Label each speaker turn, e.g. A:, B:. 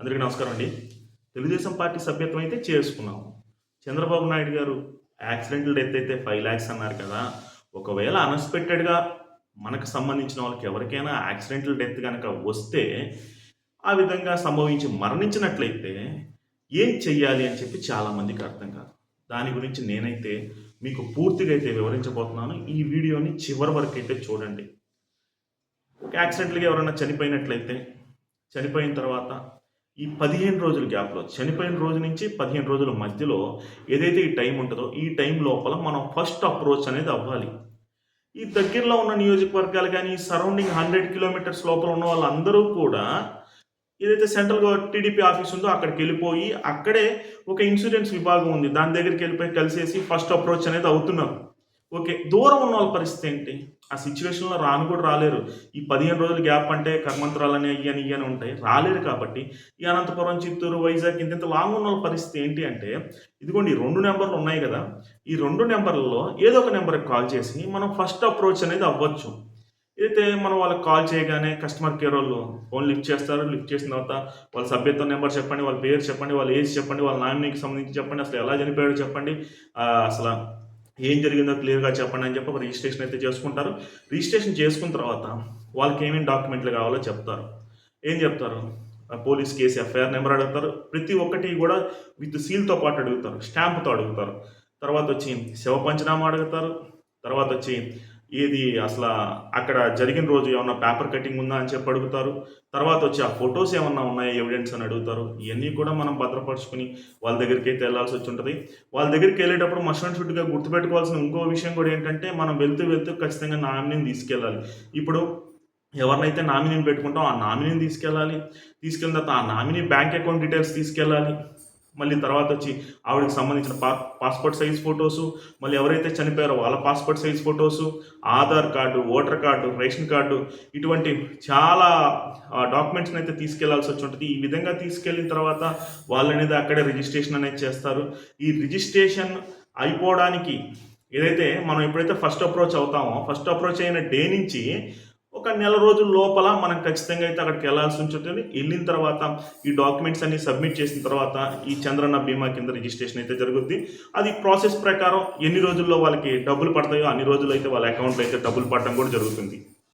A: అందరికీ నమస్కారం అండి. తెలుగుదేశం పార్టీ సభ్యత్వం అయితే చేసుకున్నాం. చంద్రబాబు నాయుడు గారు యాక్సిడెంటల్ డెత్ అయితే ఫైవ్ ల్యాక్స్ అన్నారు కదా. ఒకవేళ అన్ఎక్స్పెక్టెడ్గా మనకు సంబంధించిన వాళ్ళకి ఎవరికైనా యాక్సిడెంటల్ డెత్ కనుక వస్తే ఆ విధంగా సంభవించి మరణించినట్లయితే ఏం చెయ్యాలి అని చెప్పి చాలామందికి అర్థం కాదు. దాని గురించి నేనైతే మీకు పూర్తిగా అయితే వివరించబోతున్నాను. ఈ వీడియోని చివరి వరకు అయితే చూడండి. ఒక యాక్సిడెంట్గా ఎవరైనా చనిపోయినట్లయితే చనిపోయిన తర్వాత ఈ పదిహేను రోజుల గ్యాప్లో చనిపోయిన రోజు నుంచి పదిహేను రోజుల మధ్యలో ఏదైతే ఈ టైం ఉంటుందో ఈ టైం లోపల మనం ఫస్ట్ అప్రోచ్ అనేది అవ్వాలి. ఈ దగ్గరలో ఉన్న నియోజకవర్గాలు కానీ సరౌండింగ్ హండ్రెడ్ కిలోమీటర్స్ లోపల ఉన్న వాళ్ళందరూ కూడా ఏదైతే సెంట్రల్ టీడీపీ ఆఫీస్ ఉందో అక్కడికి వెళ్ళిపోయి అక్కడే ఒక ఇన్సూరెన్స్ విభాగం ఉంది. దాని దగ్గరికి వెళ్ళిపోయి కలిసేసి ఫస్ట్ అప్రోచ్ అనేది అవుతున్నారు. ఓకే దూరం ఉన్న వాళ్ళ పరిస్థితి ఏంటి? ఆ సిచ్యువేషన్లో రాను కూడా రాలేరు. ఈ పదిహేను రోజుల గ్యాప్ అంటే కర్మంతరాలని అయ్యని ఇయ్యని ఉంటాయి. రాలేరు కాబట్టి ఈ అనంతపురం చిత్తూరు వైజాగ్ ఇంత ఇంత లాంగ్ ఉన్న వాళ్ళ పరిస్థితి ఏంటి అంటే ఇదిగోండి ఈ రెండు నెంబర్లు ఉన్నాయి కదా. ఈ రెండు నెంబర్లలో ఏదో ఒక నెంబర్కి కాల్ చేసి మనం ఫస్ట్ అప్రోచ్ అనేది అవ్వచ్చు. అయితే మనం వాళ్ళకి కాల్ చేయగానే కస్టమర్ కేర్ వాళ్ళు ఫోన్ లిఫ్ట్ చేస్తారు. లిఫ్ట్ చేసిన తర్వాత వాళ్ళ సభ్యత్వం నెంబర్ చెప్పండి వాళ్ళ పేరు చెప్పండి వాళ్ళ ఏజ్ చెప్పండి వాళ్ళ నామినీకి సంబంధించి చెప్పండి అసలు ఎలా చనిపోయాడో చెప్పండి. అసలు ఏం జరిగిందో క్లియర్గా చెప్పండి అని చెప్పి ఒక రిజిస్ట్రేషన్ అయితే చేసుకుంటారు. రిజిస్ట్రేషన్ చేసుకున్న తర్వాత వాళ్ళకి ఏమేమి డాక్యుమెంట్లు కావాలో చెప్తారు. ఏం చెప్తారు? ఆ పోలీస్ కేసు ఎఫ్ఐఆర్ నెంబర్ అడుగుతారు. ప్రతి ఒక్కటి కూడా విత్ సీల్తో పాటు అడుగుతారు. స్టాంప్తో అడుగుతారు. తర్వాత వచ్చి శవ పంచనామా అడుగుతారు. తర్వాత వచ్చి ఏది అసలు అక్కడ జరిగిన రోజు ఏమన్నా పేపర్ కటింగ్ ఉందా అని చెప్పి అడుగుతారు. తర్వాత వచ్చి ఆ ఫొటోస్ ఏమన్నా ఉన్నాయా ఎవిడెన్స్ అని అడుగుతారు. ఇవన్నీ కూడా మనం భద్రపరుచుకుని వాళ్ళ దగ్గరికి అయితే వెళ్ళాల్సి వచ్చి ఉంటుంది వాళ్ళ దగ్గరికి వెళ్ళేటప్పుడు మస్ట్ అండ్ షుడ్గా గుర్తుపెట్టుకోవాల్సిన ఇంకో విషయం కూడా ఏంటంటే మనం వెళ్తూ వెళ్తూ ఖచ్చితంగా నామినీని తీసుకెళ్ళాలి. ఇప్పుడు ఎవరినైతే నామినీని పెట్టుకుంటాం ఆ నామినీని తీసుకెళ్ళాలి. తీసుకెళ్ళిన తర్వాత ఆ నామినీ బ్యాంక్ అకౌంట్ డీటెయిల్స్ తీసుకెళ్ళాలి. మళ్ళీ తర్వాత వచ్చి ఆవిడకి సంబంధించిన పా పాస్పోర్ట్ సైజ్ ఫొటోసు మళ్ళీ ఎవరైతే చనిపోయారో వాళ్ళ passport size photos Aadhaar card voter card ration card ఇటువంటి చాలా డాక్యుమెంట్స్ని అయితే తీసుకెళ్ళాల్సి వచ్చి ఉంటుంది. ఈ విధంగా తీసుకెళ్ళిన తర్వాత వాళ్ళు అనేది అక్కడే రిజిస్ట్రేషన్ అనేది చేస్తారు. ఈ రిజిస్ట్రేషన్ అయిపోవడానికి ఏదైతే మనం ఎప్పుడైతే ఫస్ట్ అప్రోచ్ అవుతామో ఫస్ట్ అప్రోచ్ అయిన డే నుంచి ఒక నెల రోజుల లోపల మనం ఖచ్చితంగా అయితే అక్కడికి వెళ్ళాల్సి ఉంటుంది. వెళ్ళిన తర్వాత ఈ డాక్యుమెంట్స్ అన్ని సబ్మిట్ చేసిన తర్వాత ఈ చంద్రన్న బీమా కింద రిజిస్ట్రేషన్ అయితే జరుగుద్ది. అది ప్రాసెస్ ప్రకారం ఎన్ని రోజుల్లో వాళ్ళకి డబ్బులు పడతాయో అన్ని రోజులు అయితే వాళ్ళ అకౌంట్లో అయితే డబ్బులు పడడం కూడా జరుగుతుంది.